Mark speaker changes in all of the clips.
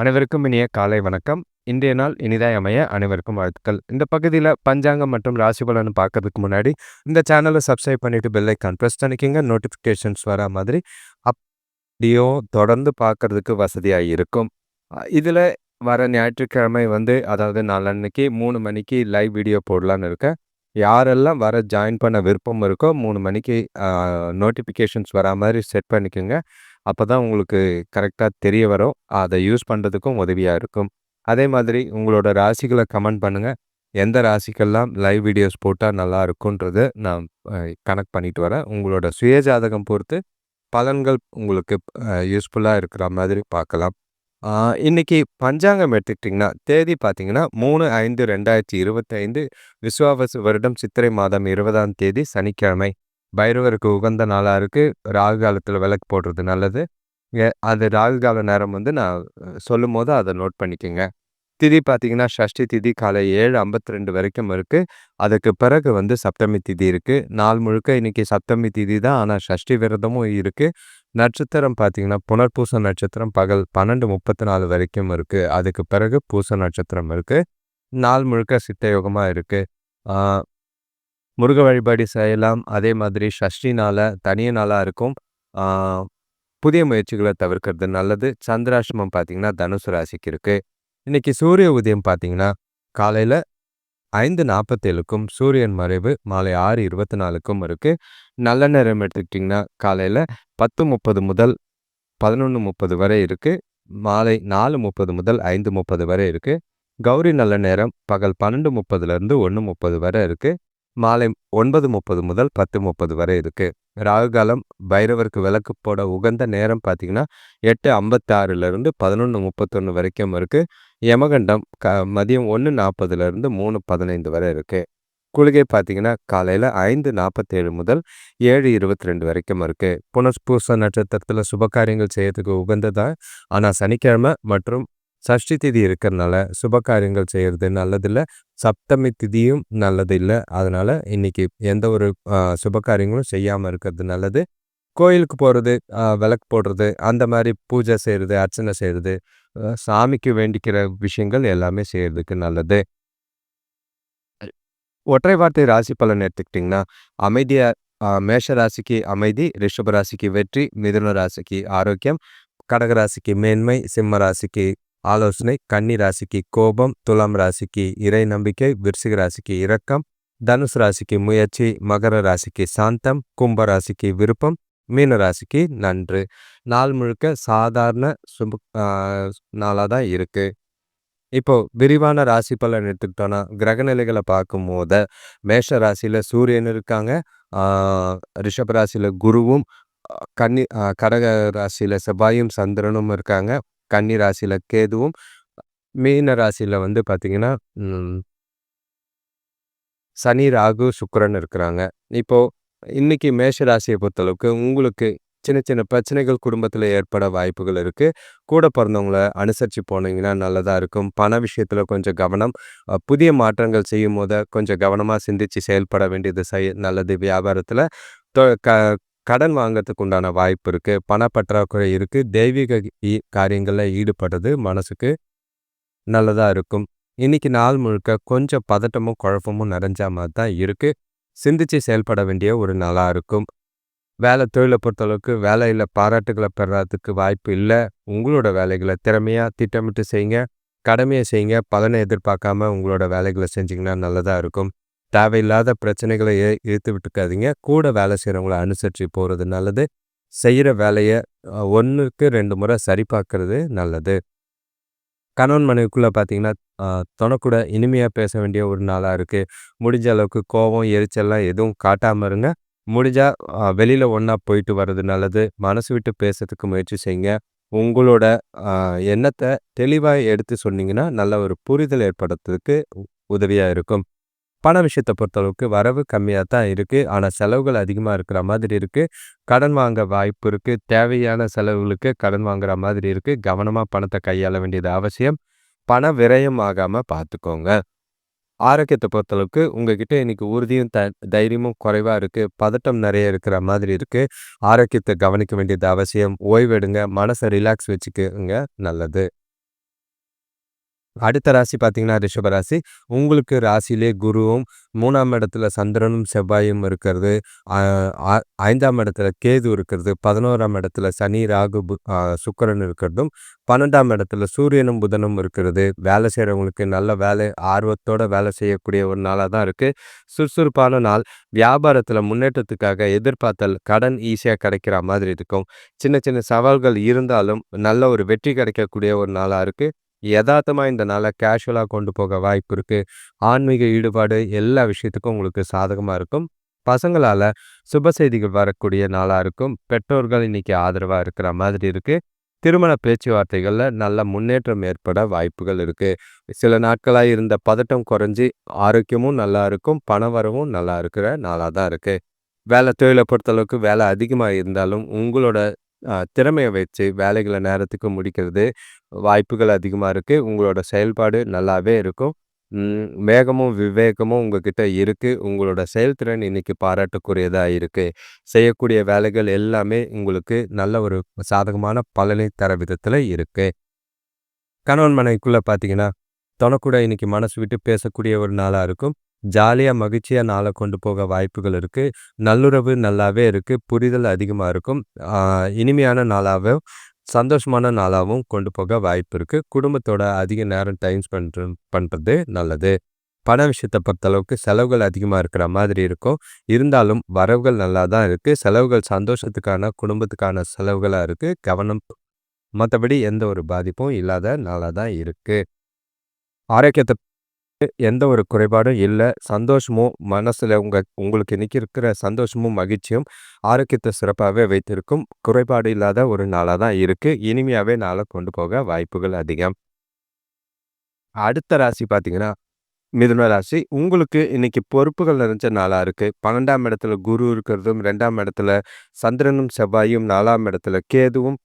Speaker 1: அனைவருக்கும் இனிய காலை வணக்கம். இன்றைய நாள் இனிதாய் அமைய அனைவருக்கும் வாழ்த்துக்கள். இந்த பகுதியில் பஞ்சாங்கம் மற்றும் ராசி பலன் பார்க்கறதுக்கு முன்னாடி இந்த சேனலை சப்ஸ்கிரைப் பண்ணிட்டு பெல்லைக்கான் ப்ரெஸ் பண்ணிக்கிங்க. நோட்டிஃபிகேஷன்ஸ் வர மாதிரி அப்படியோ தொடர்ந்து பார்க்கறதுக்கு வசதியாக இருக்கும். இதில் வர ஞாயிற்றுக்கிழமை வந்து அதாவது நாளன்னைக்கு மூணு மணிக்கு லைவ் வீடியோ போடலான்னு இருக்கேன். யாரெல்லாம் வர ஜாயின் பண்ண விருப்பம் இருக்கோ மூணு மணிக்கு நோட்டிஃபிகேஷன்ஸ் வரா மாதிரி செட் பண்ணிக்கோங்க. அப்போ தான் உங்களுக்கு கரெக்டாக தெரிய வரும். அதை யூஸ் பண்ணுறதுக்கும் உதவியாக இருக்கும். அதே மாதிரி உங்களோட ராசிகளை கமெண்ட் பண்ணுங்கள் எந்த ராசிக்கெல்லாம் லைவ் வீடியோஸ் போட்டால் நல்லா இருக்குன்றதை நான் கனெக்ட் பண்ணிட்டு வரேன். உங்களோட சுயஜாதகம் பொறுத்து பலன்கள் உங்களுக்கு யூஸ்ஃபுல்லாக இருக்கிற மாதிரி பார்க்கலாம். இன்னைக்கு பஞ்சாங்கம் எடுத்துக்கிட்டிங்கன்னா தேதி பார்த்தீங்கன்னா மூணு ஐந்து ரெண்டாயிரத்தி இருபத்தைந்து விஸ்வாவசு வருடம் சித்திரை மாதம் இருபதாம் தேதி சனிக்கிழமை. பைரவருக்கு உகந்த நாளாக இருக்குது ராகு காலத்தில் விளக்கு போடுறது நல்லது. அது ராகு கால நேரம் வந்து நான் சொல்லும் போது அதை நோட் பண்ணிக்கோங்க. திதி பார்த்தீங்கன்னா ஷஷ்டி திதி காலை ஏழு ஐம்பத்தி ரெண்டு வரைக்கும் இருக்குது அதுக்கு பிறகு வந்து சப்தமி திதி இருக்குது நாள் முழுக்க இன்னைக்கு சப்தமி திதி தான். ஆனால் ஷஷ்டி விரதமும் இருக்குது நட்சத்திரம் பார்த்தீங்கன்னா புனர்பூச நட்சத்திரம் பகல் பன்னெண்டு முப்பத்தி நாலு வரைக்கும் இருக்குது அதுக்கு பிறகு பூச நட்சத்திரம் இருக்குது நாள் முழுக்க சித்த யோகமாக இருக்குது முருக வழிபாடு செய்யலாம். அதே மாதிரி ஷஷ்டி நாளாக தனிய நாளாக இருக்கும். புதிய முயற்சிகளை தவிர்க்கிறது நல்லது. சந்திராஷ்டமம் பார்த்தீங்கன்னா தனுசு ராசிக்கு இருக்குது இன்றைக்கி சூரிய உதயம் பார்த்தீங்கன்னா காலையில் ஐந்து நாற்பத்தேழுக்கும் சூரியன் மறைவு மாலை ஆறு இருபத்தி நாலுக்கும் இருக்குது நல்ல நேரம் எடுத்துக்கிட்டிங்கன்னா காலையில் பத்து முப்பது முதல் பதினொன்று முப்பது வரை இருக்குது மாலை நாலு முப்பது முதல் ஐந்து முப்பது வரை இருக்குது கௌரி நல்ல நேரம் பகல் பன்னெண்டு முப்பதுலேருந்து ஒன்று முப்பது வரை இருக்குது மாலை ஒன்பது முப்பது முதல் பத்து முப்பது வரை இருக்குது ராகுகாலம் பைரவருக்கு விளக்கு போட உகந்த நேரம் பார்த்தீங்கன்னா எட்டு ஐம்பத்தாறுலேருந்து பதினொன்று முப்பத்தொன்று வரைக்கும் இருக்குது யமகண்டம் க மதியம் ஒன்று நாற்பதுலேருந்து மூணு பதினைந்து வரை இருக்குது குளிகை பார்த்தீங்கன்னா காலையில் ஐந்து நாற்பத்தேழு முதல் ஏழு இருபத்தி ரெண்டு வரைக்கும் இருக்குது புனஸ்பூச நட்சத்திரத்தில் சுபகாரியங்கள் செய்யறதுக்கு உகந்ததாக ஆனால் சனிக்கிழமை மற்றும் சஷ்டி திதி இருக்கிறதுனால சுப காரியங்கள் செய்கிறது நல்லதில்லை. சப்தமி திதியும் நல்லது இல்லை அதனால் இன்றைக்கி எந்த ஒரு சுப காரியங்களும் செய்யாமல் இருக்கிறது நல்லது. கோயிலுக்கு போகிறது விளக்கு போடுறது அந்த மாதிரி பூஜை செய்கிறது அர்ச்சனை செய்கிறது சாமிக்கு வேண்டிக்கிற விஷயங்கள் எல்லாமே செய்கிறதுக்கு நல்லது. ஒற்றை வார்த்தை ராசி பலன் எடுத்துக்கிட்டிங்கன்னா அமைதியாக மேஷ ராசிக்கு அமைதி ரிஷப ராசிக்கு வெற்றி மிதுன ராசிக்கு ஆரோக்கியம் கடகராசிக்கு மேன்மை சிம்ம ராசிக்கு ஆலோசனை கன்னி ராசிக்கு கோபம் துலாம் ராசிக்கு இறை நம்பிக்கை விருச்சிக ராசிக்கு இரக்கம் தனுசு ராசிக்கு முயற்சி மகர ராசிக்கு சாந்தம் கும்ப ராசிக்கு விருப்பம் மீன ராசிக்கு நன்று. நாள் முழுக்க சாதாரண சுப நாளாக தான் இருக்கு. இப்போ விரிவான ராசி பலன் எடுத்துக்கிட்டோன்னா கிரகநிலைகளை பார்க்கும் போது மேஷ ராசியில் சூரியன் இருக்காங்க. ரிஷப ராசியில் குருவும் கன்னி கடக ராசியில் செவ்வாயும் சந்திரனும் இருக்காங்க. கன்னி ராசியில் கேதுவும் மீன ராசியில் வந்து பார்த்திங்கன்னா சனி ராகு சுக்கரன் இருக்கிறாங்க. இப்போது இன்றைக்கி மேஷ ராசியை பொறுத்தளவுக்கு உங்களுக்கு சின்ன சின்ன பிரச்சனைகள் குடும்பத்தில் ஏற்பட வாய்ப்புகள் இருக்குது கூட பிறந்தவங்கள அனுசரித்து போனீங்கன்னா நல்லதாக இருக்கும். பண விஷயத்தில் கொஞ்சம் கவனம் புதிய மாற்றங்கள் செய்யும் போது கொஞ்சம் கவனமாக சிந்தித்து செயல்பட வேண்டியது செய் நல்லது. வியாபாரத்தில் க கடன் வாங்கிறதுக்கு உண்டான வாய்ப்பு இருக்குது பணப்பற்றாக்குறை இருக்குது தெய்வீக காரியங்களில் ஈடுபடுறது மனசுக்கு நல்லதாக இருக்கும். இன்னைக்கு நாள் முழுக்க கொஞ்சம் பதட்டமும் குழப்பமும் நிறைஞ்ச மாதிரி தான் இருக்குது சிந்திச்சு செயல்பட வேண்டிய ஒரு நாளாக இருக்கும். வேலை தொழிலை பொறுத்தளவுக்கு வேலையில் பாராட்டுகளை பெறறதுக்கு வாய்ப்பு இல்லை. உங்களோட வேலைகளை திறமையாக திட்டமிட்டு செய்யுங்க கடமையை செய்யுங்க. பலனை எதிர்பார்க்காம உங்களோட வேலைகளை செஞ்சிங்கன்னா நல்லதாக இருக்கும். தேவையில்லாத பிரச்சனைகளை இழுத்து விட்டுக்காதீங்க. கூட வேலை செய்கிறவங்கள அனுசரித்து போகிறது நல்லது. செய்கிற வேலையை ஒன்றுக்கு ரெண்டு முறை சரி பார்க்கறது நல்லது. கணவன் மனைவிக்குள்ளே பார்த்தீங்கன்னா தொணக்கூட இனிமையாக பேச வேண்டிய ஒரு நாளாக இருக்குது முடிஞ்ச அளவுக்கு கோபம் எரிச்சல்லாம் எதுவும் காட்டாமல் இருங்க. முடிஞ்சால் வெளியில் ஒன்றா போயிட்டு வர்றது நல்லது. மனசு விட்டு பேசுறதுக்கு முயற்சி செய்யுங்க. உங்களோட எண்ணத்தை தெளிவாக எடுத்து சொன்னீங்கன்னா நல்ல ஒரு புரிதல் ஏற்படுறதுக்கு உதவியாக இருக்கும். பண விஷயத்தை பொறுத்தளவுக்கு வரவு கம்மியாக தான் இருக்குது ஆனால் செலவுகள் அதிகமாக இருக்கிற மாதிரி இருக்குது கடன் வாங்க வாய்ப்பு இருக்குது தேவையான செலவுகளுக்கு கடன் வாங்குற மாதிரி இருக்குது கவனமாக பணத்தை கையாள வேண்டியது அவசியம். பண விரயம் ஆகாமல் பார்த்துக்கோங்க ஆரோக்கியத்தை பொறுத்தளவுக்கு உங்ககிட்ட இன்னைக்கு உறுதியும் த தைரியமும் குறைவாக இருக்குது பதட்டம் நிறைய இருக்கிற மாதிரி இருக்குது ஆரோக்கியத்தை கவனிக்க வேண்டியது அவசியம். ஓய்வெடுங்க. மனசை ரிலாக்ஸ் வச்சுக்கோங்க. நல்லது. அடுத்த ராசி பார்த்தீங்கன்னா ரிஷபராசி உங்களுக்கு ராசியிலே குருவும், மூணாம் இடத்துல சந்திரனும், செவ்வாயும் இருக்கிறது. ஐந்தாம் இடத்துல கேது இருக்கிறது. 11ஆம் இடத்துல சனி, ராகு, பு சுக்கிரன் இருக்கிறதும், 12ஆம் இடத்துல சூரியனும், புதனும் இருக்கிறது. வேலை செய்கிறவங்களுக்கு நல்ல வேலை ஆர்வத்தோட வேலை செய்யக்கூடிய ஒரு நாளாக தான் இருக்குது சுறுசுறுப்பான நாள். வியாபாரத்தில் முன்னேற்றத்துக்காக எதிர்பார்த்தல் கடன் ஈஸியாக கிடைக்கிற மாதிரி இருக்கும். சின்ன சின்ன சவால்கள் இருந்தாலும், நல்ல ஒரு வெற்றி கிடைக்கக்கூடிய ஒரு நாளாக இருக்குது எதார்த்தமா இந்த நாள கேஷுவலா கொண்டு போக வாய்ப்பு இருக்கு. ஆன்மீக ஈடுபாடு எல்லா விஷயத்துக்கும் உங்களுக்கு சாதகமா இருக்கும். பசங்களால சுப செய்திகள் வரக்கூடிய நாளா இருக்கும். பெற்றோர்கள் இன்னைக்கு ஆதரவா இருக்கிற மாதிரி இருக்கு. திருமண பேச்சுவார்த்தைகள்ல நல்ல முன்னேற்றம் ஏற்பட வாய்ப்புகள் இருக்கு. சில நாட்களா இருந்த பதட்டம் குறைஞ்சு, ஆரோக்கியமும் நல்லா இருக்கும். பணவரவும் நல்லா இருக்கிற நாளா தான் இருக்கு. வேலை தொழில பொறுத்தளவுக்கு வேலை அதிகமா இருந்தாலும், உங்களோட திறமையை வச்சு வேலைகளை நேரத்துக்கு முடிக்கிறது. வாய்ப்புகள் அதிகமாக இருக்குது உங்களோட செயல்பாடு நல்லாவே இருக்கும். வேகமும், விவேகமும் உங்ககிட்ட இருக்குது உங்களோட செயல்திறன் இன்னைக்கு பாராட்டக்கூடியதாக இருக்குது செய்யக்கூடிய வேலைகள் எல்லாமே உங்களுக்கு நல்ல ஒரு சாதகமான பலனை தர விதத்தில் இருக்குது கணவன் மனைக்குள்ளே பார்த்தீங்கன்னா, தொணக்கூட இன்னைக்கு மனசு விட்டு பேசக்கூடிய ஒரு நாளாக இருக்கும். ஜாலியாக மகிழ்ச்சியாக நாளை கொண்டு போக வாய்ப்புகள் இருக்குது நல்லுறவு நல்லாவே இருக்குது புரிதல் அதிகமாக இருக்கும். இனிமையான நாளாகவும் சந்தோஷமான நாளாகவும் கொண்டு போக வாய்ப்பு இருக்குது குடும்பத்தோட அதிக நேரம் டைம் ஸ்பெண்ட் பண்ணுறது நல்லது. பண விஷயத்தை பொறுத்தளவுக்கு செலவுகள் அதிகமாக இருக்கிற மாதிரி இருக்கும். இருந்தாலும் வரவுகள் நல்லா தான் இருக்குது செலவுகள் சந்தோஷத்துக்கான, குடும்பத்துக்கான செலவுகளாக இருக்குது கவனம் மற்றபடி எந்த ஒரு பாதிப்பும் இல்லாத நாளாக தான் இருக்குது ஆரோக்கியத்தை எந்த ஒரு குறைபாடும் இல்லை சந்தோஷமும் மனசுல உங்க உங்களுக்கு இன்னைக்கு இருக்கிற சந்தோஷமும், மகிழ்ச்சியும் ஆரோக்கியத்தை சிறப்பாகவே வைத்திருக்கும். குறைபாடு இல்லாத ஒரு நாளாக தான் இருக்கு. இனிமையாகவே நாளை கொண்டு போக வாய்ப்புகள் அதிகம். அடுத்த ராசி பார்த்தீங்கன்னா, மிதுன ராசி. உங்களுக்கு இன்னைக்கு பொறுப்புகள் நிறைஞ்ச நாளா இருக்கு. 12ஆம் இடத்துல குரு இருக்கிறதும், ரெண்டாம் இடத்துல சந்திரனும், செவ்வாயும், நாலாம் இடத்துல கேதுவும்,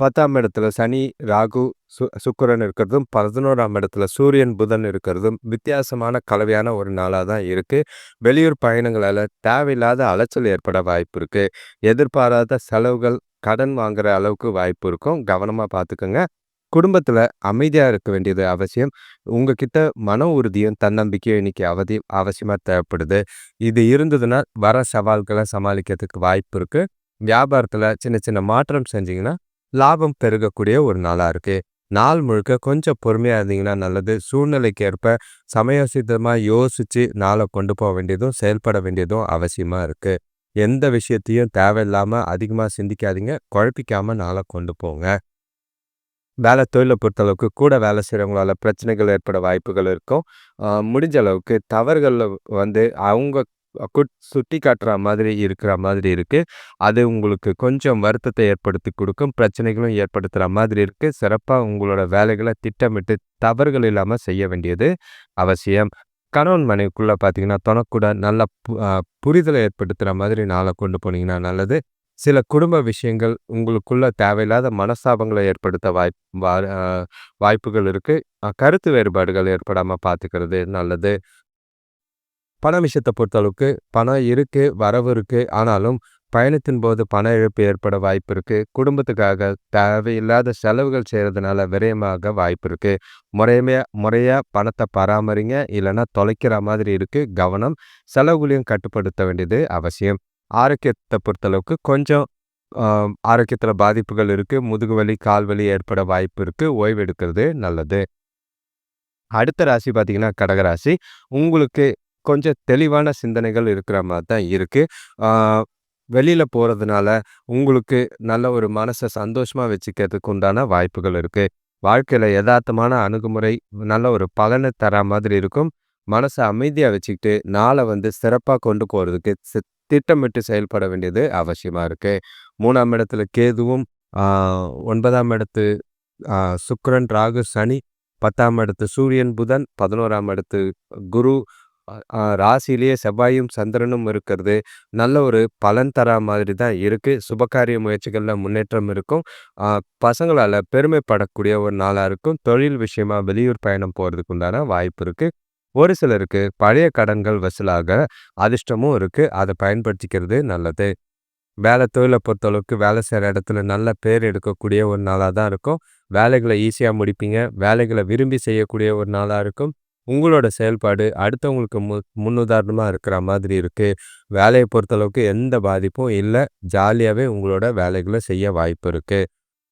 Speaker 1: 10ஆம் இடத்துல சனி, ராகு, சு சுக்கிரன் இருக்கிறதும், 11ஆம் இடத்துல சூரியன், புதன் இருக்கிறதும் வித்தியாசமான கலவையான ஒரு நாளாக தான் இருக்குது வெளியூர் பயணங்களால் தேவையில்லாத அலைச்சல் ஏற்பட வாய்ப்பு இருக்குது எதிர்பாராத செலவுகள், கடன் வாங்குற அளவுக்கு வாய்ப்பு இருக்கும். கவனமாக பார்த்துக்கோங்க குடும்பத்தில் அமைதியாக இருக்க வேண்டியது அவசியம். உங்ககிட்ட மன உறுதியும், தன்னம்பிக்கையும் இன்னைக்கு அவதி அவசியமாக தேவைப்படுது. இது இருந்ததுன்னா, வர சவால்களை சமாளிக்கிறதுக்கு வாய்ப்பு இருக்குது வியாபாரத்தில் சின்ன சின்ன மாற்றம் செஞ்சிங்கன்னா லாபம் பெருகக்கூடிய ஒரு நாளா இருக்கு. நாள் முழுக்க கொஞ்சம் பொறுமையா இருந்தீங்கன்னா நல்லது. சூழ்நிலைக்கு ஏற்ப சமயோசிதமாக யோசிச்சு நாள கொண்டு போக வேண்டியதும், செயல்பட வேண்டியதும் அவசியமா இருக்கு. எந்த விஷயத்தையும் தேவையில்லாம அதிகமா சிந்திக்காதீங்க. குழப்பிக்காம நாள கொண்டு போங்க. வேலை தொழில பொறுத்தளவுக்கு கூட வேலை செய்றவங்களால பிரச்சனைகள் ஏற்பட வாய்ப்புகள் இருக்கும். முடிஞ்ச அளவுக்கு தவறுகளில் வந்து அவங்க குட் சுட்டிக்காட்டுற மாதிரி இருக்கிற மாதிரி இருக்குது அது உங்களுக்கு கொஞ்சம் வருத்தத்தை ஏற்படுத்தி கொடுக்கும் பிரச்சனைகளும் ஏற்படுத்துகிற மாதிரி இருக்குது சிறப்பாக உங்களோட வேலைகளை திட்டமிட்டு தவறுகள் இல்லாமல் செய்ய வேண்டியது அவசியம். கணவன் மனைவிக்குள்ளே பார்த்தீங்கன்னா, தொணக்கூட நல்ல பு ஏற்படுத்துகிற மாதிரி நாளை கொண்டு போனீங்கன்னா நல்லது. சில குடும்ப விஷயங்கள் உங்களுக்குள்ள தேவையில்லாத மனஸ்தாபங்களை ஏற்படுத்த வாய்ப் வா வாய்ப்புகள் இருக்குது கருத்து வேறுபாடுகள் ஏற்படாமல் பார்த்துக்கிறது நல்லது. பண விஷயத்தை பொறுத்தளவுக்கு பணம் இருக்கு, வரவு இருக்கு. ஆனாலும் பயணத்தின் போது பண இழப்பு ஏற்பட வாய்ப்பு இருக்கு. குடும்பத்துக்காக தேவையில்லாத செலவுகள் செய்கிறதுனால விரயமாக வாய்ப்பு இருக்கு. முறைமையா முறையா பணத்தை பராமரிங்க. இல்லைன்னா தொலைக்கிற மாதிரி இருக்கு. கவனம். செலவுகளையும் கட்டுப்படுத்த வேண்டியது அவசியம். ஆரோக்கியத்தை பொறுத்தளவுக்கு கொஞ்சம் ஆரோக்கியத்தில் பாதிப்புகள் இருக்கு. முதுகு வலி, கால் வலி ஏற்பட வாய்ப்பு இருக்கு. ஓய்வு எடுக்கிறது நல்லது. அடுத்த ராசி பார்த்தீங்கன்னா, கடகராசி. உங்களுக்கு கொஞ்சம் தெளிவான சிந்தனைகள் இருக்கிற மாதிரி தான் இருக்குது வெளியில் போகிறதுனால உங்களுக்கு நல்ல ஒரு மனசை சந்தோஷமாக வச்சுக்கிறதுக்கு உண்டான வாய்ப்புகள் இருக்குது வாழ்க்கையில் எதார்த்தமான அணுகுமுறை நல்ல ஒரு பலனை தர மாதிரி இருக்கும். மனசை அமைதியாக வச்சுக்கிட்டு நாளை வந்து சிறப்பாக கொண்டு போகிறதுக்கு திட்டமிட்டு செயல்பட வேண்டியது அவசியமாக இருக்குது மூணாம் இடத்துல கேதுவும், ஒன்பதாம் இடத்து சுக்கரன் ராகு, சனி, 10ஆம் இடத்து சூரியன், புதன், 11ஆம் இடத்து குரு, ராசியிலேயே செவ்வாயும், சந்திரனும் இருக்கிறது. நல்ல ஒரு பலன் தரா மாதிரி தான் இருக்குது சுபகாரிய முயற்சிகளில் முன்னேற்றம் இருக்கும். பசங்களால் பெருமைப்படக்கூடிய ஒரு நாளாக இருக்கும். தொழில் விஷயமா வெளியூர் பயணம் போகிறதுக்கு உண்டான வாய்ப்பு இருக்குது ஒரு சிலருக்கு பழைய கடன்கள் வசூலாக அதிர்ஷ்டமும் இருக்குது அதை பயன்படுத்திக்கிறது நல்லது. வேலை தொழிலை பொறுத்தளவுக்கு வேலை செய்கிற இடத்துல நல்ல பேர் எடுக்கக்கூடிய ஒரு நாளாக தான் இருக்கும். வேலைகளை ஈஸியாக முடிப்பீங்க. வேலைகளை விரும்பி செய்யக்கூடிய ஒரு நாளாக இருக்கும். உங்களோட செயல்பாடு அடுத்தவங்களுக்கு மு முன்னுதாரணமாக இருக்கிற மாதிரி இருக்குது வேலையை பொறுத்தளவுக்கு எந்த பாதிப்பும் இல்லை. ஜாலியாகவே உங்களோட வேலைகளை செய்ய வாய்ப்பு இருக்குது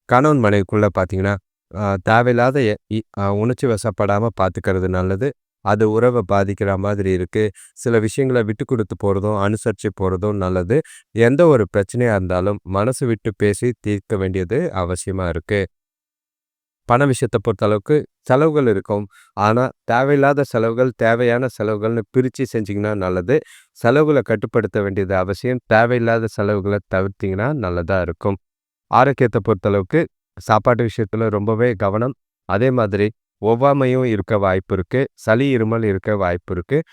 Speaker 1: கணவன் மனைவிக்குள்ளே பார்த்தீங்கன்னா தேவையில்லாத உணர்ச்சி வசப்படாமல் பார்த்துக்கிறது நல்லது. அது உறவை பாதிக்கிற மாதிரி இருக்குது சில விஷயங்களை விட்டு கொடுத்து போகிறதும் அனுசரித்து போகிறதும் நல்லது. எந்த ஒரு பிரச்சனையாக இருந்தாலும் மனசு விட்டு பேசி தீர்க்க வேண்டியது அவசியமாக இருக்குது பண விஷயத்தை பொறுத்த அளவுக்கு செலவுகள் இருக்கும். ஆனால் தேவையில்லாத செலவுகள் தேவையான செலவுகள்னு பிரித்து செஞ்சிங்கன்னா நல்லது. செலவுகளை கட்டுப்படுத்த வேண்டியது அவசியம். தேவையில்லாத செலவுகளை தவிர்த்திங்கன்னா நல்லதாக இருக்கும். ஆரோக்கியத்தை பொறுத்தளவுக்கு சாப்பாட்டு விஷயத்தில் ரொம்பவே கவனம். அதே மாதிரி ஒவ்வாமையும் இருக்க வாய்ப்பு இருக்குது சளி இருமல் இருக்க வாய்ப்பு இருக்குது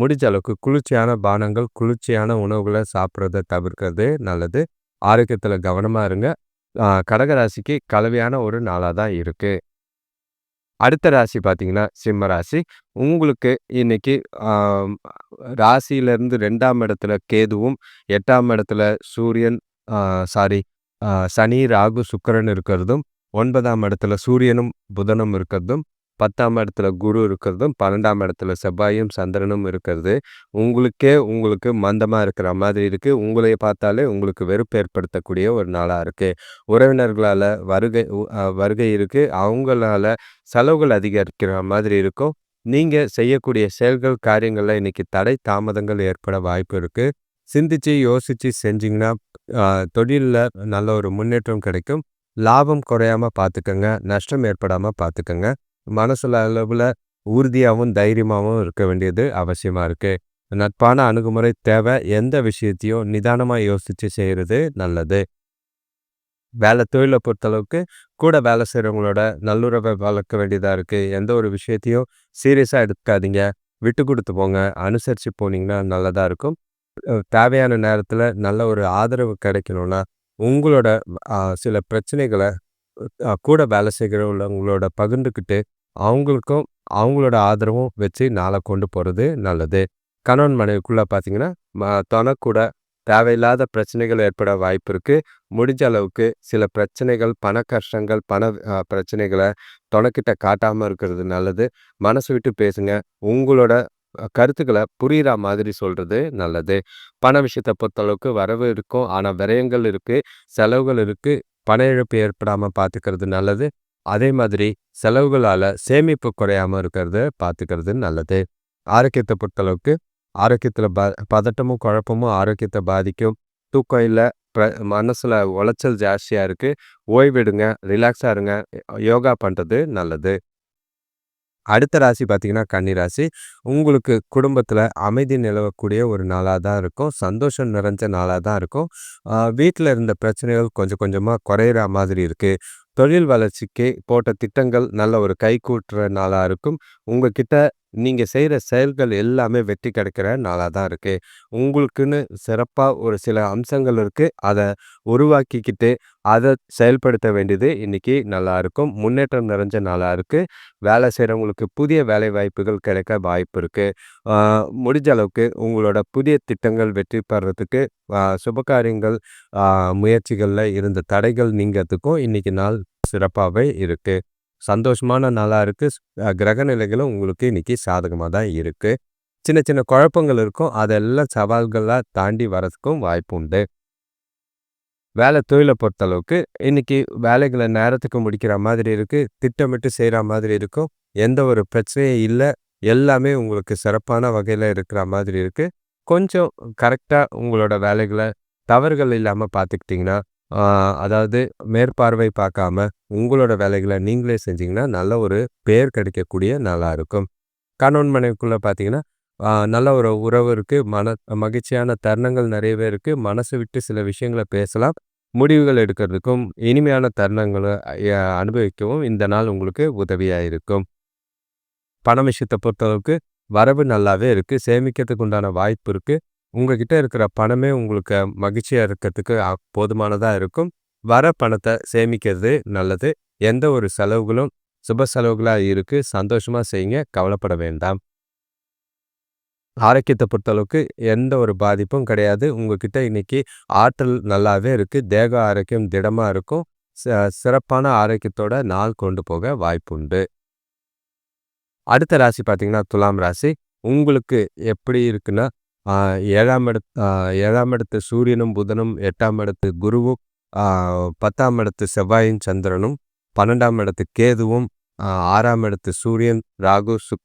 Speaker 1: முடிஞ்ச அளவுக்கு குளிர்ச்சியான பானங்கள் குளிர்ச்சியான உணவுகளை சாப்பிட்றத தவிர்க்கிறது நல்லது. ஆரோக்கியத்தில் கவனமாக இருங்க. கடகராசிக்கு கலவையான ஒரு நாளாக தான் இருக்குது அடுத்த ராசி பார்த்திங்கன்னா சிம்ம ராசி. உங்களுக்கு இன்னைக்கு ராசியிலேருந்து ரெண்டாம் இடத்துல கேதுவும் எட்டாம் இடத்துல சூரியன் சாரி சனி ராகு சுக்கரன் இருக்கிறதும் ஒன்பதாம் இடத்துல சூரியனும் புதனும் இருக்கிறதும் பத்தாம் இடத்துல குரு இருக்கிறதும் பன்னெண்டாம் இடத்துல செவ்வாயும் சந்திரனும் இருக்கிறது. உங்களுக்கே உங்களுக்கு மந்தமாக இருக்கிற மாதிரி இருக்குது உங்களை பார்த்தாலே உங்களுக்கு வெறுப்பு ஏற்படுத்தக்கூடிய ஒரு நாளாக இருக்குது உறவினர்களால் வருகை வருகை இருக்குது அவங்களால செலவுகள் அதிகரிக்கிற மாதிரி இருக்கும். நீங்கள் செய்யக்கூடிய செயல்கள் காரியங்களில் இன்றைக்கி தடை தாமதங்கள் ஏற்பட வாய்ப்பு இருக்குது சிந்திச்சு யோசித்து செஞ்சிங்கன்னா தொழிலில் நல்ல ஒரு முன்னேற்றம் கிடைக்கும். லாபம் குறையாமல் பார்த்துக்கங்க நஷ்டம் ஏற்படாமல் பார்த்துக்கங்க மனசில் அளவில் உறுதியாகவும் தைரியமாகவும் இருக்க வேண்டியது அவசியமாக இருக்குது நட்பான அணுகுமுறை தேவை. எந்த விஷயத்தையும் நிதானமாக யோசித்து செய்கிறது நல்லது. வேலை தொழிலை பொறுத்தளவுக்கு கூட வேலை செய்கிறவங்களோட நல்லுறவை வளர்க்க வேண்டியதாக இருக்குது எந்த ஒரு விஷயத்தையும் சீரியஸாக எடுக்காதீங்க விட்டு கொடுத்து போங்க. அனுசரித்து போனீங்கன்னா நல்லதாக இருக்கும். தேவையான நேரத்தில் நல்ல ஒரு ஆதரவு கிடைக்கணும்னா உங்களோட சில பிரச்சனைகளை கூட வேலை செய்கிற உள்ளவங்களோட பகிர்ந்துக்கிட்டு அவங்களுக்கும் அவங்களோட ஆதரவும் வச்சு நாளை கொண்டு போகிறது நல்லது. கணவன் மனைவிக்குள்ளே பார்த்தீங்கன்னா தனக்கூட தேவையில்லாத பிரச்சனைகள் ஏற்பட வாய்ப்பு இருக்குது முடிஞ்ச அளவுக்கு சில பிரச்சனைகள் பண கஷ்டங்கள் பண பிரச்சனைகளை தொணக்கிட்ட காட்டாமல் இருக்கிறது நல்லது. மனசு விட்டு பேசுங்க. உங்களோட கருத்துக்களை புரிகிற மாதிரி சொல்கிறது நல்லது. பண விஷயத்தை பொறுத்தளவுக்கு வரவு இருக்கும். ஆனால் விரயங்கள் இருக்குது செலவுகள் இருக்குது பண இழப்பு ஏற்படாமல் பார்த்துக்கிறது நல்லது. அதே மாதிரி செலவுகளால் சேமிப்பு குறையாமல் இருக்கிறது பார்த்துக்கிறது நல்லது. ஆரோக்கியத்தை பொறுத்தளவுக்கு ஆரோக்கியத்தில் ப பதட்டமும் குழப்பமும் ஆரோக்கியத்தை பாதிக்கும். தூக்கம் இல்லை ப்ர மனசில் உளைச்சல் ஜாஸ்தியாக இருக்குது ஓய்வெடுங்க ரிலாக்ஸாக இருங்க. யோகா பண்ணுறது நல்லது. அடுத்த ராசி பார்த்தீங்கன்னா கன்னி ராசி. உங்களுக்கு குடும்பத்தில் அமைதி நிலவக்கூடிய ஒரு நாளாக தான் இருக்கும். சந்தோஷம் நிறைஞ்ச நாளாக தான் இருக்கும். வீட்டில் இருந்த பிரச்சனைகள் கொஞ்சம் கொஞ்சமாக குறையிற மாதிரி இருக்குது தொழில் வளர்ச்சிக்கு போட்ட திட்டங்கள் நல்ல ஒரு கை கூட்டுற நாளாக இருக்கும். உங்ககிட்ட நீங்கள் செய்கிற செயல்கள் எல்லாமே வெற்றி கிடைக்கிற நாளாக தான் இருக்குது உங்களுக்குன்னு சிறப்பாக ஒரு சில அம்சங்கள் இருக்குது அதை உருவாக்கிக்கிட்டு அதை செயல்படுத்த வேண்டியது இன்றைக்கி நல்லா இருக்கும். முன்னேற்றம் நிறைஞ்ச நாளாக இருக்குது வேலை செய்கிறவங்களுக்கு புதிய வேலை வாய்ப்புகள் கிடைக்க வாய்ப்பு இருக்குது முடிஞ்ச அளவுக்கு உங்களோட புதிய திட்டங்கள் வெற்றி பெறத்துக்கு சுபகாரியங்கள் முயற்சிகளில் இருந்த தடைகள் நீங்கிறதுக்கும் இன்றைக்கி நாள் சிறப்பாகவே இருக்குது சந்தோஷமான நாளாக இருக்குது கிரக நிலைகளும் உங்களுக்கு இன்றைக்கி சாதகமாக தான் இருக்குது சின்ன சின்ன குழப்பங்கள் இருக்கும். அதெல்லாம் சவால்களாக தாண்டி வரதுக்கும் வாய்ப்பு உண்டு. வேலை தொழிலை பொறுத்தளவுக்கு இன்றைக்கி வேலைகளை நேரத்துக்கு முடிக்கிற மாதிரி இருக்குது திட்டமிட்டு செய்கிற மாதிரி இருக்கும். எந்த ஒரு பிரச்சனையும் இல்லை. எல்லாமே உங்களுக்கு சிறப்பான வகையில் இருக்கிற மாதிரி இருக்குது கொஞ்சம் கரெக்டாக உங்களோட வேலைகளை தவறுகள் இல்லாமல் பார்த்துக்கிட்டிங்கன்னா அதாவது மேற்பார்வை பார்க்காம உங்களோட வேலைகளை நீங்களே செஞ்சீங்கன்னா நல்ல ஒரு பேர் கிடைக்கக்கூடிய நல்லா இருக்கும். கணவன் மனைவிக்குள்ளே பார்த்தீங்கன்னா நல்ல ஒரு உறவு இருக்குது மன மகிழ்ச்சியான தருணங்கள் நிறையவே இருக்குது மனசு விட்டு சில விஷயங்களை பேசலாம் முடிவுகள் எடுக்கிறதுக்கும் இனிமையான தருணங்களை அனுபவிக்கவும் இந்த நாள் உங்களுக்கு உதவியாக இருக்கும். பண விஷயத்தை பொறுத்தளவுக்கு வரவு நல்லாவே இருக்குது சேமிக்கிறதுக்கு உண்டான வாய்ப்பு இருக்குது உங்ககிட்ட இருக்கிற பணமே உங்களுக்கு மகிழ்ச்சியாக இருக்கிறதுக்கு போதுமானதாக இருக்கும் வர பணத்தை சேமிக்கிறது நல்லது எந்த ஒரு செலவுகளும் சுப செலவுகளாக இருக்குது சந்தோஷமாக செய்யுங்க கவலைப்பட வேண்டாம் ஆரோக்கியத்தை பொறுத்தளவுக்கு எந்த ஒரு பாதிப்பும் கிடையாது. உங்ககிட்ட இன்னைக்கு ஆற்றல் நல்லாவே இருக்கு. தேக ஆரோக்கியம் திடமா இருக்கும். சிறப்பான ஆரோக்கியத்தோட நாள் கொண்டு போக வாய்ப்புண்டு. அடுத்த ராசி பார்த்திங்கன்னா துலாம் ராசி. உங்களுக்கு எப்படி இருக்குன்னா, ஏழாம் 7ஆம் இடத் ஆ 7ஆம் இடத்து சூரியனும், புதனும், எட்டாம் இடத்து குருவும், பத்தாம் இடத்து செவ்வாயும், சந்திரனும், 12ஆம் இடத்து கேதுவும், ஆறாம் இடத்து சூரியன், ராகு, சுக்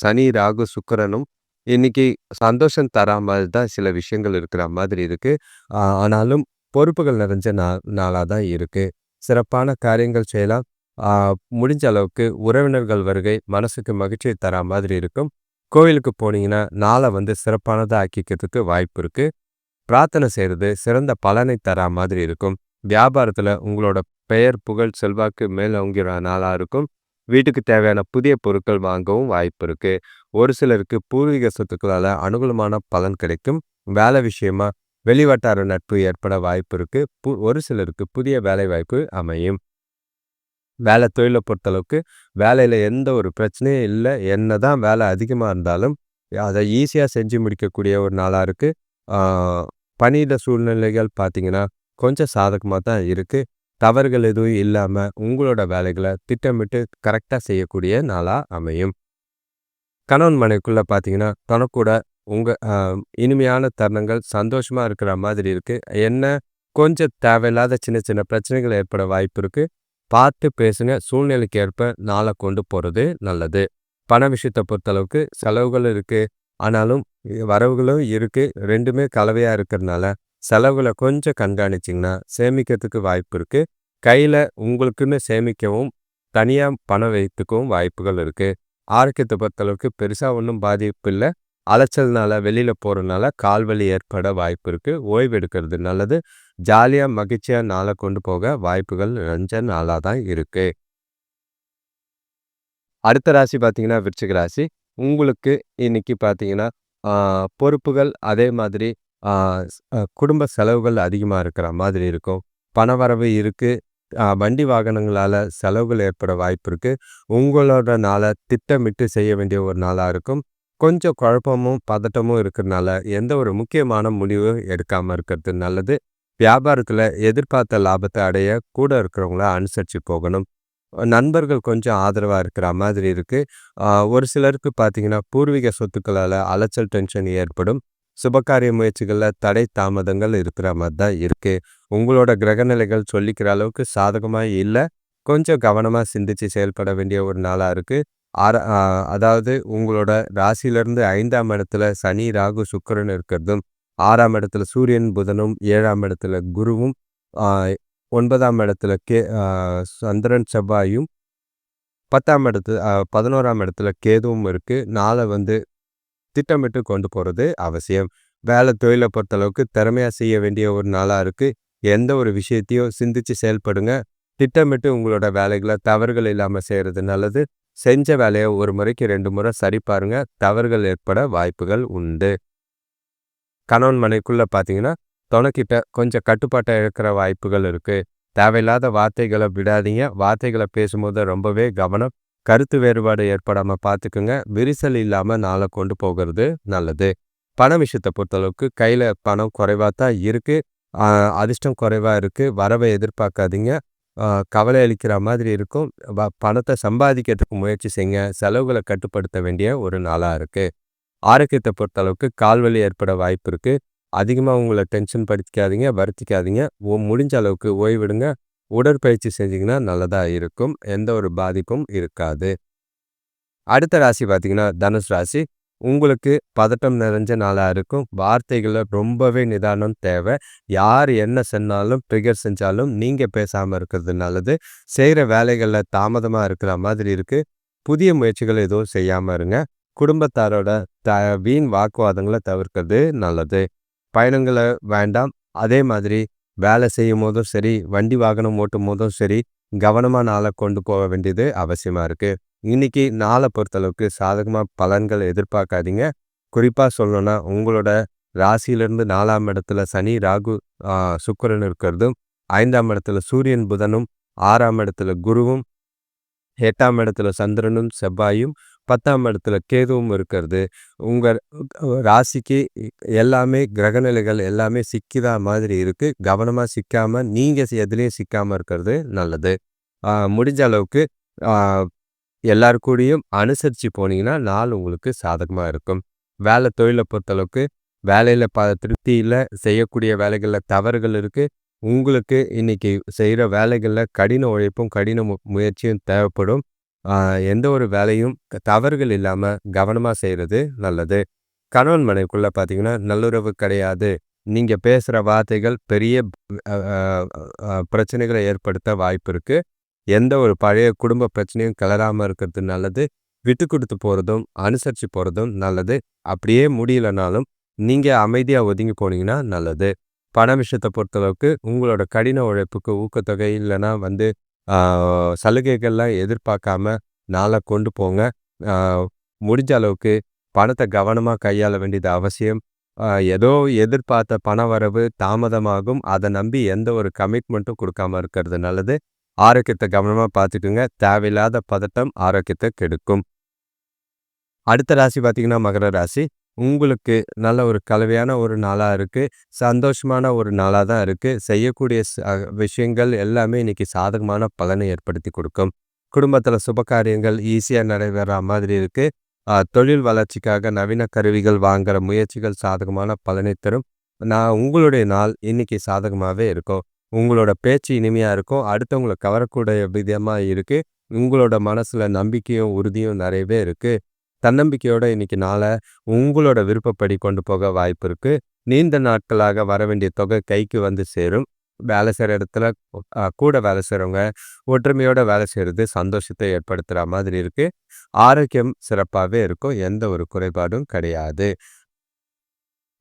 Speaker 1: சனி, ராகு, சுக்கரனும் இன்னைக்கு சந்தோஷம் தரா மாதிரி தான் சில விஷயங்கள் இருக்கிற மாதிரி இருக்கு. ஆனாலும் பொறுப்புகள் நிறைஞ்ச நா நாளா தான் இருக்கு. சிறப்பான காரியங்கள் செய்யலாம். முடிஞ்ச அளவுக்கு உறவினர்கள் வருகை மனசுக்கு மகிழ்ச்சியை தரா மாதிரி இருக்கும். கோயிலுக்கு போனீங்கன்னா, நாள வந்து சிறப்பானதா ஆக்கிக்கிறதுக்கு வாய்ப்பு இருக்கு. பிரார்த்தனை செய்றது சிறந்த பலனை தரா மாதிரி இருக்கும். வியாபாரத்துல உங்களோட பெயர், புகழ், செல்வாக்கு மேலோங்குற நாளா இருக்கும். வீட்டுக்கு தேவையான புதிய பொருட்கள் வாங்கவும் வாய்ப்பு இருக்கு. ஒரு சிலருக்கு பூர்வீக சொத்துக்களால அனுகூலமான பலன் கிடைக்கும். வேலை விஷயமா வெளிவட்டார நட்பு ஏற்பட வாய்ப்பு இருக்கு. பு ஒரு சிலருக்கு புதிய வேலைவாய்ப்பு அமையும். வேலை தொழிலை பொறுத்தளவுக்கு வேலையில் எந்த ஒரு பிரச்சனையும் இல்லை என்ன தான் வேலை அதிகமாக இருந்தாலும், அதை ஈஸியாக செஞ்சு முடிக்கக்கூடிய ஒரு நாளாக இருக்கு. பணியிட சூழ்நிலைகள் பார்த்தீங்கன்னா, கொஞ்சம் சாதகமாக தான் இருக்குது தவறுகள் எதுவும் இல்லாமல் உங்களோட வேலைகளை திட்டமிட்டு கரெக்டாக செய்யக்கூடிய நாளாக அமையும். கணவன் மனைக்குள்ளே பார்த்தீங்கன்னா, தனக்கூட உங்கள் இனிமையான தருணங்கள் சந்தோஷமா இருக்கிற மாதிரி இருக்கு. என்ன கொஞ்சம் தேவையில்லாத சின்ன சின்ன பிரச்சனைகள் ஏற்பட வாய்ப்பு இருக்குது பார்த்து பேசுங்க. சூழ்நிலைக்கு ஏற்ப நாள கொண்டு போறது நல்லது. பண விஷயத்தை பொறுத்தளவுக்கு செலவுகள் இருக்கு. ஆனாலும் வரவுகளும் இருக்கு. ரெண்டுமே கலவையா இருக்கிறதுனால செலவுகளை கொஞ்சம் கண்காணிச்சிங்கன்னா சேமிக்கிறதுக்கு வாய்ப்பு இருக்கு. கையில உங்களுக்குன்னு சேமிக்கவும், தனியா பணம் வைத்துக்கவும் வாய்ப்புகள் இருக்கு. ஆரோக்கியத்தை பொறுத்தளவுக்கு பெருசா ஒன்றும் பாதிப்பு இல்லை அலைச்சல்னால வெளியில கால் கால்வலி ஏற்பட வாய்ப்பு இருக்குது ஓய்வு எடுக்கிறது நல்லது. ஜாலியா, மகிழ்ச்சியா நாளை கொண்டு போக வாய்ப்புகள் நிறைஞ்ச நாளா தான் இருக்கு. அடுத்த ராசி பார்த்தீங்கன்னா, விருச்சிக ராசி. உங்களுக்கு இன்னைக்கு பார்த்தீங்கன்னா, பொறுப்புகள் அதே மாதிரி குடும்ப செலவுகள் அதிகமா இருக்கிற மாதிரி இருக்கும். பணவரவு இருக்கு. அ வண்டி வாகனங்களால செலவுகள் ஏற்பட வாய்ப்பு இருக்குது உங்களோட நாள திட்டமிட்டு செய்ய வேண்டிய ஒரு நாளா இருக்கும். கொஞ்சம் குழப்பமும், பதட்டமும் இருக்கிறனால எந்த ஒரு முக்கியமான முடிவும் எடுக்காமல் இருக்கிறது நல்லது. வியாபாரத்தில் எதிர்பார்த்த லாபத்தை அடைய கூட இருக்கிறவங்கள அனுசரித்து போகணும். நண்பர்கள் கொஞ்சம் ஆதரவாக இருக்கிற மாதிரி இருக்குது ஒரு சிலருக்கு பார்த்தீங்கன்னா, பூர்வீக சொத்துக்களால் அலைச்சல், டென்ஷன் ஏற்படும். சுபகாரிய முயற்சிகளில் தடை, தாமதங்கள் இருக்கிற மாதிரி தான் இருக்குது உங்களோட கிரகநிலைகள் சொல்லிக்கிற அளவுக்கு சாதகமாக இல்லை கொஞ்சம் கவனமாக சிந்திச்சு செயல்பட வேண்டிய ஒரு நாளாக இருக்குது ஆர அதாவது உங்களோட ராசியிலிருந்து ஐந்தாம் இடத்துல சனி, ராகு, சுக்கரன் இருக்கிறதும், ஆறாம் இடத்துல சூரியன், புதனும், ஏழாம் இடத்துல குருவும், ஒன்பதாம் இடத்துல கே சந்திரன், செவ்வாயும், 10ஆம் இடத்து பதினோராம் இடத்துல கேதுவும் இருக்குது நாளை வந்து திட்டமிட்டு கொண்டு போகிறது அவசியம். வேலை தொழிலை பொறுத்தளவுக்கு திறமையாக செய்ய வேண்டிய ஒரு நாளாக இருக்குது எந்த ஒரு விஷயத்தையும் சிந்திச்சு செயல்படுங்க. திட்டமிட்டு உங்களோட வேலைகளை தவறுகள் இல்லாமல் செய்கிறது நல்லது. செஞ்ச வேலையை ஒரு முறைக்கு ரெண்டு முறை சரி பாருங்க. தவறுகள் ஏற்பட வாய்ப்புகள் உண்டு. கணவன் மனைக்குள்ளே பார்த்தீங்கன்னா, துணைக்கிட்ட கொஞ்சம் கட்டுப்பாட்டை இழக்கிற வாய்ப்புகள் இருக்கு. தேவையில்லாத வார்த்தைகளை விடாதீங்க. வார்த்தைகளை பேசும்போது ரொம்பவே கவனம். கருத்து வேறுபாடு ஏற்படாம பார்த்துக்குங்க. விரிசல் இல்லாம நாளை கொண்டு போகிறது நல்லது. பண விஷயத்த பொறுத்தளவுக்கு கையில பணம் குறைவாக தான் இருக்கு. அதிர்ஷ்டம் குறைவா இருக்கு. வரவை எதிர்பார்க்காதீங்க. ஆ கவலை அளிக்கிற மாதிரி இருக்கும். பணத்தை சம்பாதிக்கிறதுக்கு முயற்சி செய்யுங்க. செலவுகளை கட்டுப்படுத்த வேண்டிய ஒரு நாளா இருக்கு. ஆரோக்கியத்தை பொறுத்தளவுக்கு கால்வலி ஏற்பட வாய்ப்பு இருக்கு. அதிகமா உங்கள டென்ஷன் படுத்திக்காதீங்க, வருத்திக்காதீங்க. ஓ முடிஞ்ச அளவுக்கு ஓய்விடுங்க உடற்பயிற்சி செஞ்சீங்கன்னா நல்லதா இருக்கும். எந்த ஒரு பாதிப்பும் இருக்காது. அடுத்த ராசி பார்த்திங்கன்னா தனுசு ராசி. உங்களுக்கு பதட்டம் நிறைஞ்ச நாளா இருக்கும். வார்த்தைகளை ரொம்பவே நிதானம் தேவை. யார் என்ன சொன்னாலும், ட்ரிகர் செஞ்சாலும் நீங்க பேசாம இருக்கிறது நல்லது. செய்கிற வேலைகள்ல தாமதமா இருக்கிற மாதிரி இருக்கு. புதிய முயற்சிகள் எதுவும் செய்யாம இருங்க. குடும்பத்தாரோட த வீண் வாக்குவாதங்கள தவிர்க்கிறது நல்லது. பயணங்கள வேண்டாம். அதே மாதிரி வேலை செய்யும் போதும் சரி, வண்டி வாகனம் ஓட்டும் போதும் சரி, கவனமா நாள கொண்டு போக வேண்டியது அவசியமா இருக்கு. இன்னைக்கு நாளை பொறுத்தளவுக்கு சாதகமாக பலன்கள் எதிர்பார்க்காதீங்க. குறிப்பாக சொல்லணும்னா, உங்களோட ராசியிலிருந்து நாலாம் இடத்துல சனி, ராகு, சுக்கரன் சுக்கிரன் இருக்கிறதும், ஐந்தாம் இடத்துல சூரியன், புதனும், ஆறாம் இடத்துல குருவும், எட்டாம் இடத்துல சந்திரனும், செவ்வாயும், பத்தாம் இடத்துல கேதுவும் இருக்கிறது. உங்கள் ராசிக்கு எல்லாமே கிரகநிலைகள் எல்லாமே சிக்கிதா மாதிரி இருக்குது கவனமாக சிக்காமல் நீங்கள் எதுலேயும் சிக்காமல் இருக்கிறது நல்லது. முடிஞ்ச அளவுக்கு எல்லாருக்கூடையும் அனுசரித்து போனீங்கன்னா நாள் உங்களுக்கு சாதகமாக இருக்கும். வேலை தொழிலை பொறுத்தளவுக்கு வேலையில் ப திருப்தியில் செய்யக்கூடிய வேலைகளில் தவறுகள் இருக்குது உங்களுக்கு இன்னைக்கு செய்கிற வேலைகளில் கடின உழைப்பும் கடின முயற்சியும் தேவைப்படும். எந்த ஒரு வேலையும் தவறுகள் இல்லாமல் கவனமாக செய்கிறது நல்லது. கணவன் மனைவிக்குள்ளே பார்த்தீங்கன்னா நல்லுறவு கிடையாது. நீங்கள் பேசுகிற வார்த்தைகள் பெரிய பிரச்சனைகளை ஏற்படுத்த வாய்ப்பு இருக்குது எந்த ஒரு பழைய குடும்ப பிரச்சனையும் கிளறாமல் இருக்கிறது நல்லது. விட்டு கொடுத்து போகிறதும் அனுசரித்து போகிறதும் நல்லது. அப்படியே முடியலனாலும் நீங்கள் அமைதியாக ஒதுங்கி போனீங்கன்னா நல்லது. பண விஷயத்தை பொறுத்தளவுக்கு உங்களோட கடின உழைப்புக்கு ஊக்கத்தொகை இல்லைன்னா வந்து சலுகைகள்லாம் எதிர்பார்க்காம நாளை கொண்டு போங்க. முடிஞ்ச அளவுக்கு பணத்தை கவனமாக கையாள வேண்டியது அவசியம். ஏதோ எதிர்பார்த்த பண வரவு தாமதமாகும். அதை நம்பி எந்த ஒரு கமிட்மெண்ட்டும் கொடுக்காம இருக்கிறது நல்லது. ஆரோக்கியத்தை கவனமாக பார்த்துக்குங்க. தேவையில்லாத பதட்டம் ஆரோக்கியத்தை கெடுக்கும். அடுத்த ராசி பார்த்தீங்கன்னா மகர ராசி. உங்களுக்கு நல்ல ஒரு கலவையான ஒரு நாளாக இருக்குது சந்தோஷமான ஒரு நாளாக தான் இருக்குது செய்யக்கூடிய விஷயங்கள் எல்லாமே இன்னைக்கு சாதகமான பலனை ஏற்படுத்தி கொடுக்கும். குடும்பத்தில் சுபகாரியங்கள் ஈஸியாக நிறைவேற மாதிரி இருக்குது தொழில் வளர்ச்சிக்காக நவீன கருவிகள் வாங்குற முயற்சிகள் சாதகமான பலனை தரும். நான் உங்களுடைய நாள் இன்னைக்கு சாதகமாகவே இருக்கும். உங்களோட பேச்சு இனிமையாக இருக்கும். அடுத்தவங்களை கவரக்கூடிய விதமாக இருக்குது உங்களோட மனசில் நம்பிக்கையும் உறுதியும் நிறையவே இருக்குது தன்னம்பிக்கையோட இன்னைக்கு நாளை உங்களோட விருப்பப்படி கொண்டு போக வாய்ப்பு இருக்குது நீண்ட நாட்களாக வர வேண்டிய தொகை கைக்கு வந்து சேரும். வேலை செய்கிற இடத்துல கூட வேலை செய்கிறவங்க ஒற்றுமையோட வேலை செய்கிறது சந்தோஷத்தை ஏற்படுத்துகிற மாதிரி இருக்குது ஆரோக்கியம் சிறப்பாகவே இருக்கும். எந்த ஒரு குறைபாடும் கிடையாது.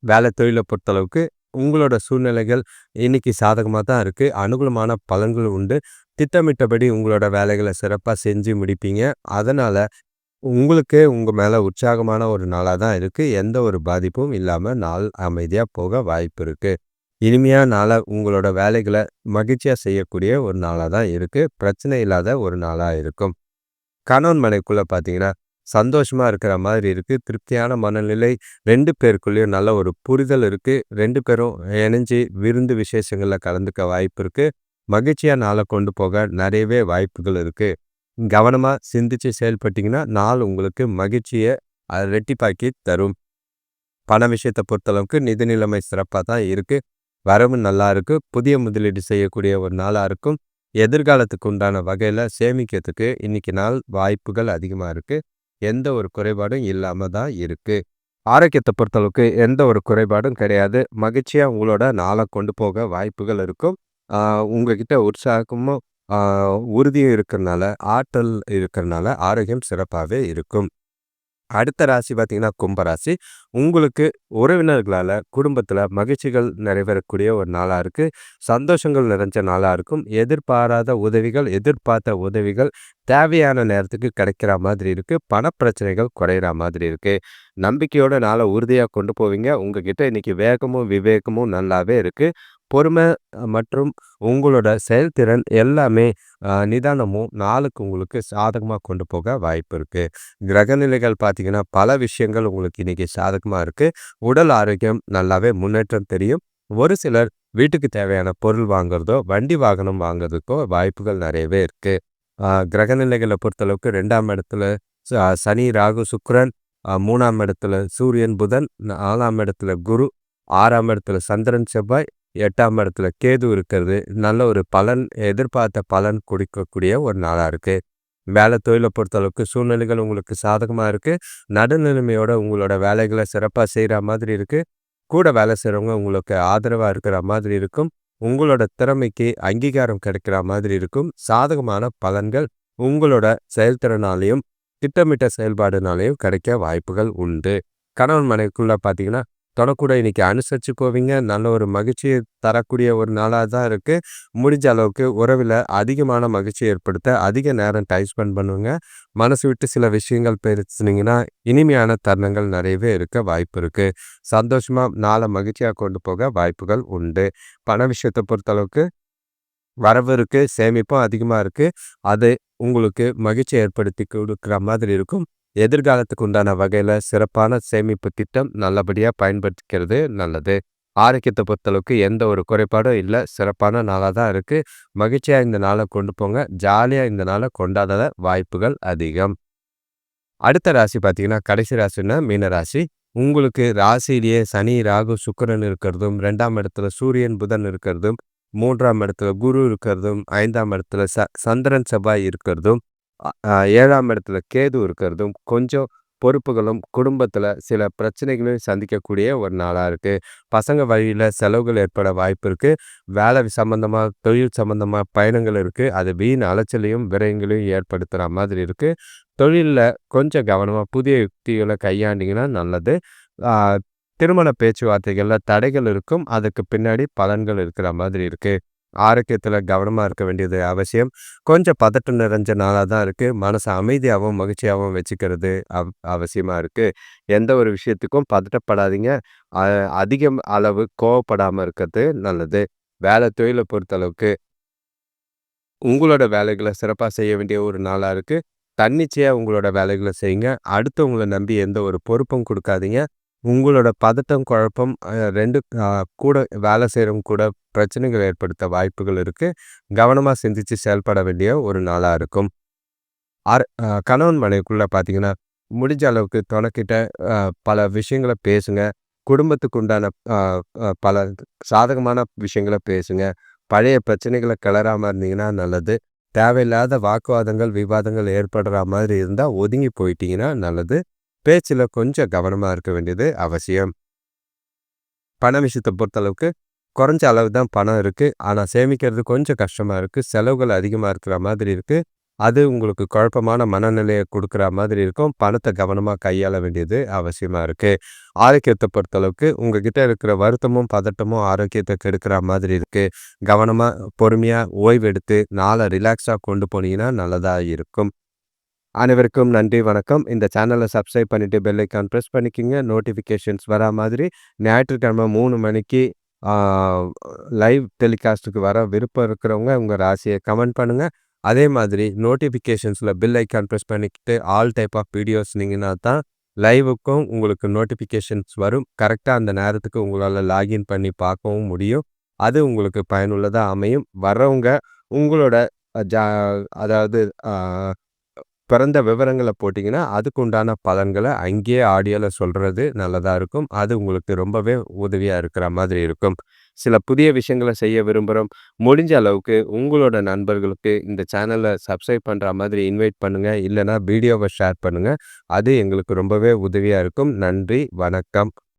Speaker 1: வேலை தொழிலை பொறுத்தளவுக்கு உங்களோட சூழ்நிலைகள் இன்னைக்கு சாதகமாக தான் இருக்குது அனுகூலமான பலன்கள் உண்டு. திட்டமிட்டபடி உங்களோட வேலைகளை சிறப்பாக செஞ்சு முடிப்பீங்க. அதனால் உங்களுக்கு உங்கள் மேலே உற்சாகமான ஒரு நாளாக தான் இருக்குது எந்த ஒரு பாதிப்பும் இல்லாமல் நாள் அமைதியாக போக வாய்ப்பு இருக்குது இனிமையாக நாளாக உங்களோட வேலைகளை மகிழ்ச்சியாக செய்யக்கூடிய ஒரு நாளாக தான் இருக்குது பிரச்சனை இல்லாத ஒரு நாளாக இருக்கும். கணவன் மனைக்குள்ளே பார்த்தீங்கன்னா சந்தோஷமா இருக்கிற மாதிரி இருக்கு. திருப்தியான மனநிலை ரெண்டு பேருக்குள்ளேயும் நல்ல ஒரு புரிதல் இருக்கு. ரெண்டு பேரும் இணைஞ்சு விருந்து விசேஷங்கள்ல கலந்துக்க வாய்ப்பு இருக்கு. மகிழ்ச்சியா நாளை கொண்டு போக நிறையவே வாய்ப்புகள் இருக்கு. கவனமா சிந்திச்சு செயல்பட்டீங்கன்னா, நாள் உங்களுக்கு மகிழ்ச்சிய ரெட்டிப்பாக்கி தரும். பண விஷயத்தை பொறுத்தளவுக்கு நிதி நிலைமை சிறப்பாக தான் இருக்கு. வரவு நல்லா இருக்கு. புதிய முதலீடு செய்யக்கூடிய ஒரு நாளா இருக்கும். எதிர்காலத்துக்கு உண்டான வகையில சேமிக்கிறதுக்கு இன்னைக்கு நாள் வாய்ப்புகள் அதிகமா இருக்கு. எந்த ஒரு குறைபாடும் இல்லாமல் தான் இருக்குது ஆரோக்கியத்தை பொறுத்தளவுக்கு எந்த ஒரு குறைபாடும் கிடையாது. மகிழ்ச்சியாக உங்களோட நாளை கொண்டு போக வாய்ப்புகள் இருக்கும். உங்ககிட்ட உற்சாகமும் உறுதியும் இருக்கிறனால ஆற்றல் இருக்கிறனால ஆரோக்கியம் சிறப்பாகவே இருக்கும். அடுத்த ராசி பார்த்தீங்கன்னா கும்பராசி உங்களுக்கு உறவினர்களால் குடும்பத்தில் மகிழ்ச்சிகள் நிறைவேறக்கூடிய ஒரு நாளாக இருக்குது சந்தோஷங்கள் நிறைஞ்ச நாளாக இருக்கும். எதிர்பாராத உதவிகள் எதிர்பார்த்த உதவிகள் தேவையான நேரத்துக்கு கிடைக்கிற மாதிரி இருக்குது பணப்பிரச்சனைகள் குறையிற மாதிரி இருக்குது நம்பிக்கையோட நாளை உறுதியாக கொண்டு போவீங்க. உங்ககிட்ட இன்றைக்கி வேகமும் விவேகமும் நல்லாவே இருக்குது பொறுமை மற்றும் உங்களோட செயல்திறன் எல்லாமே நிதானமும் நாளுக்கு உங்களுக்கு சாதகமாக கொண்டு போக வாய்ப்பு இருக்குது கிரகநிலைகள் பார்த்தீங்கன்னா பல விஷயங்கள் உங்களுக்கு இன்றைக்கி சாதகமாக இருக்குது உடல் ஆரோக்கியம் நல்லாவே முன்னேற்றம் தெரியும். ஒரு சிலர் வீட்டுக்கு தேவையான பொருள் வாங்குறதோ வண்டி வாகனம் வாங்குறதுக்கோ வாய்ப்புகள் நிறையவே இருக்குது கிரகநிலைகளை பொறுத்தளவுக்கு ரெண்டாம் இடத்துல சனி ராகு சுக்கரன் மூணாம் இடத்துல சூரியன் புதன் நாலாம் இடத்துல குரு ஆறாம் இடத்துல சந்திரன் செவ்வாய் எட்டாம் இடத்துல கேது இருக்கிறது. நல்ல ஒரு பலன் எதிர்பார்த்த பலன் கொடுக்கக்கூடிய ஒரு நாளாக இருக்குது வேலை தொழிலை பொறுத்தளவுக்கு சூழ்நிலைகள் உங்களுக்கு சாதகமாக இருக்குது நடுநிலைமையோட உங்களோட வேலைகளை சிறப்பாக செய்கிற மாதிரி இருக்குது கூட வேலை செய்கிறவங்க உங்களுக்கு ஆதரவாக இருக்கிற மாதிரி இருக்கும். உங்களோட திறமைக்கு அங்கீகாரம் கிடைக்கிற மாதிரி இருக்கும். சாதகமான பலன்கள் உங்களோட செயல்திறனாலையும் திட்டமிட்ட செயல்பாடுனாலையும் கிடைக்க வாய்ப்புகள் உண்டு. கணவன் மனைவிக்குள்ளே பார்த்தீங்கன்னா தொடக்கூட இன்னைக்கு அனுசரித்து போவீங்க. நல்ல ஒரு மகிழ்ச்சியை தரக்கூடிய ஒரு நாளாக தான் இருக்குது முடிஞ்ச அளவுக்கு உறவில் அதிகமான மகிழ்ச்சி ஏற்படுத்த அதிக நேரம் டைம் ஸ்பெண்ட் பண்ணுவீங்க மனசு விட்டு சில விஷயங்கள் பேசுனீங்கன்னா இனிமையான தருணங்கள் நிறையவே இருக்க வாய்ப்பு இருக்குது சந்தோஷமாக நாளை மகிழ்ச்சியாக கொண்டு போக வாய்ப்புகள் உண்டு. பண விஷயத்தை பொறுத்தளவுக்கு வரவு இருக்குது சேமிப்பும் அதிகமாக இருக்குது அது உங்களுக்கு மகிழ்ச்சி ஏற்படுத்தி கொடுக்குற மாதிரி இருக்கும். எதிர்காலத்துக்கு உண்டான வகையில் சிறப்பான சேமிப்பு திட்டம் நல்லபடியாக பயன்படுத்திக்கிறது நல்லது. ஆரோக்கியத்தை பொறுத்தளவுக்கு எந்த ஒரு குறைபாடும் இல்லை. சிறப்பான நாளாக தான் இருக்குது மகிழ்ச்சியாக இந்த நாளை கொண்டு போங்க. ஜாலியாக இந்த நாளை கொண்டாடாத வாய்ப்புகள் அதிகம். அடுத்த ராசி பார்த்தீங்கன்னா கடைசி ராசின்னா மீன ராசி. உங்களுக்கு ராசியிலேயே சனி ராகு சுக்கரன் இருக்கிறதும் ரெண்டாம் இடத்துல சூரியன் புதன் இருக்கிறதும் மூன்றாம் இடத்துல குரு இருக்கிறதும் ஐந்தாம் இடத்துல ச சந்திரன் செவ்வாய் இருக்கிறதும் ஏழாம் இடத்துல கேது இருக்கிறதும் கொஞ்சம் பொறுப்புகளும் குடும்பத்தில் சில பிரச்சனைகளையும் சந்திக்கக்கூடிய ஒரு நாளாக இருக்குது பசங்க வழியில் செலவுகள் ஏற்பட வாய்ப்பு இருக்குது வேலை சம்மந்தமாக தொழில் சம்மந்தமாக பயணங்கள் இருக்குது அது வீண் அலைச்சலையும் விரயங்களையும் ஏற்படுத்துகிற மாதிரி இருக்குது தொழிலில் கொஞ்சம் கவனமாக புதிய யுக்திகளை கையாண்டிங்கன்னா நல்லது. திருமண பேச்சுவார்த்தைகளில் தடைகள் இருக்கும். அதுக்கு பின்னாடி பலன்கள் இருக்கிற மாதிரி இருக்குது ஆரோக்கியத்தில் கவனமாக இருக்க வேண்டியது அவசியம். கொஞ்சம் பதட்டம் நிறைஞ்ச நாளாக தான் இருக்குது மனசை அமைதியாகவும் மகிழ்ச்சியாகவும் வச்சுக்கிறது அவ் அவசியமாக இருக்குது எந்த ஒரு விஷயத்துக்கும் பதட்டப்படாதீங்க. அதிகம் அளவு கோவப்படாமல் இருக்கிறது நல்லது. வேலை தொழிலை பொறுத்தளவுக்கு உங்களோட வேலைகளை சிறப்பாக செய்ய வேண்டிய ஒரு நாளாக இருக்குது தன்னிச்சையாக உங்களோட வேலைகளை செய்யுங்க. அடுத்தவங்களை நம்பி எந்த ஒரு பொறுப்பும் கொடுக்காதீங்க. உங்களோட பதட்டம், குழப்பம் ரெண்டு கூட வேலை செய்கிறவங்க கூட பிரச்சனைகள் ஏற்படுத்த வாய்ப்புகள் இருக்குது கவனமாக சிந்தித்து செயல்பட வேண்டிய ஒரு நாளாக இருக்கும். அர் கணவன் மனைவிக்குள்ளே பார்த்தீங்கன்னா, முடிஞ்ச அளவுக்கு துணைக்கிட்ட பல விஷயங்கள பேசுங்க. குடும்பத்துக்கு உண்டான பல சாதகமான விஷயங்கள பேசுங்க. பழைய பிரச்சனைகளை கிளறாமல் இருந்தீங்கன்னா நல்லது. தேவையில்லாத வாக்குவாதங்கள், விவாதங்கள் ஏற்படுற மாதிரி இருந்தால் ஒதுங்கி போயிட்டீங்கன்னா நல்லது. பேச்சில் கொஞ்சம் கவனமாக இருக்க வேண்டியது அவசியம் பண விஷயத்தை பொறுத்தளவுக்கு குறைஞ்ச அளவு தான் பணம் இருக்குது ஆனால் சேமிக்கிறது கொஞ்சம் கஷ்டமாக இருக்குது செலவுகள் அதிகமாக இருக்கிற மாதிரி இருக்குது அது உங்களுக்கு குழப்பமான மனநிலையை கொடுக்குற மாதிரி இருக்கும். பணத்தை கவனமாக கையாள வேண்டியது அவசியமாக இருக்குது ஆரோக்கியத்தை பொறுத்தளவுக்கு உங்ககிட்ட இருக்கிற வருத்தமும் பதட்டமும் ஆரோக்கியத்தை கெடுக்கிற மாதிரி இருக்குது கவனமாக பொறுமையாக ஓய்வெடுத்து நாளை ரிலாக்ஸாக கொண்டு போனீங்கன்னா நல்லதாக இருக்கும். அனைவருக்கும் நன்றி வணக்கம். இந்த சேனலை சப்ஸ்கிரைப் பண்ணிவிட்டு பெல்லைக்கான் ப்ரெஸ் பண்ணிக்கிங்க. நோட்டிஃபிகேஷன்ஸ் வரா மாதிரி ஞாயிற்றுக்கிழமை மூணு மணிக்கு லைவ் டெலிகாஸ்ட்டுக்கு வர விருப்பம் இருக்கிறவங்க உங்கள் ராசியை கமெண்ட் பண்ணுங்கள் அதே மாதிரி நோட்டிஃபிகேஷன்ஸில் பில் ஐக்கான் ப்ரெஸ் பண்ணிக்கிட்டு ஆல் டைப் ஆஃப் வீடியோஸ் நீங்கன்னா தான் லைவுக்கும் உங்களுக்கு நோட்டிஃபிகேஷன்ஸ் வரும். கரெக்டாக அந்த நேரத்துக்கு உங்களால் லாகின் பண்ணி பார்க்கவும் முடியும். அது உங்களுக்கு பயனுள்ளதாக அமையும். வர்றவங்க உங்களோட ஜா அதாவது பிறந்த விவரங்களை போட்டிங்கன்னா அதுக்குண்டான பலன்களை அங்கேயே ஆடியோவில் சொல்கிறது நல்லதாக இருக்கும். அது உங்களுக்கு ரொம்பவே உதவியாக இருக்கிற மாதிரி இருக்கும். சில புதிய விஷயங்களை செய்ய விரும்புகிறோம் முடிஞ்ச அளவுக்கு உங்களோட நண்பர்களுக்கு இந்த சேனலை சப்ஸ்கிரைப் பண்ணுற மாதிரி இன்வைட் பண்ணுங்கள் இல்லைனா வீடியோவை ஷேர் பண்ணுங்கள் அது எங்களுக்கு ரொம்பவே உதவியாக இருக்கும். நன்றி வணக்கம்.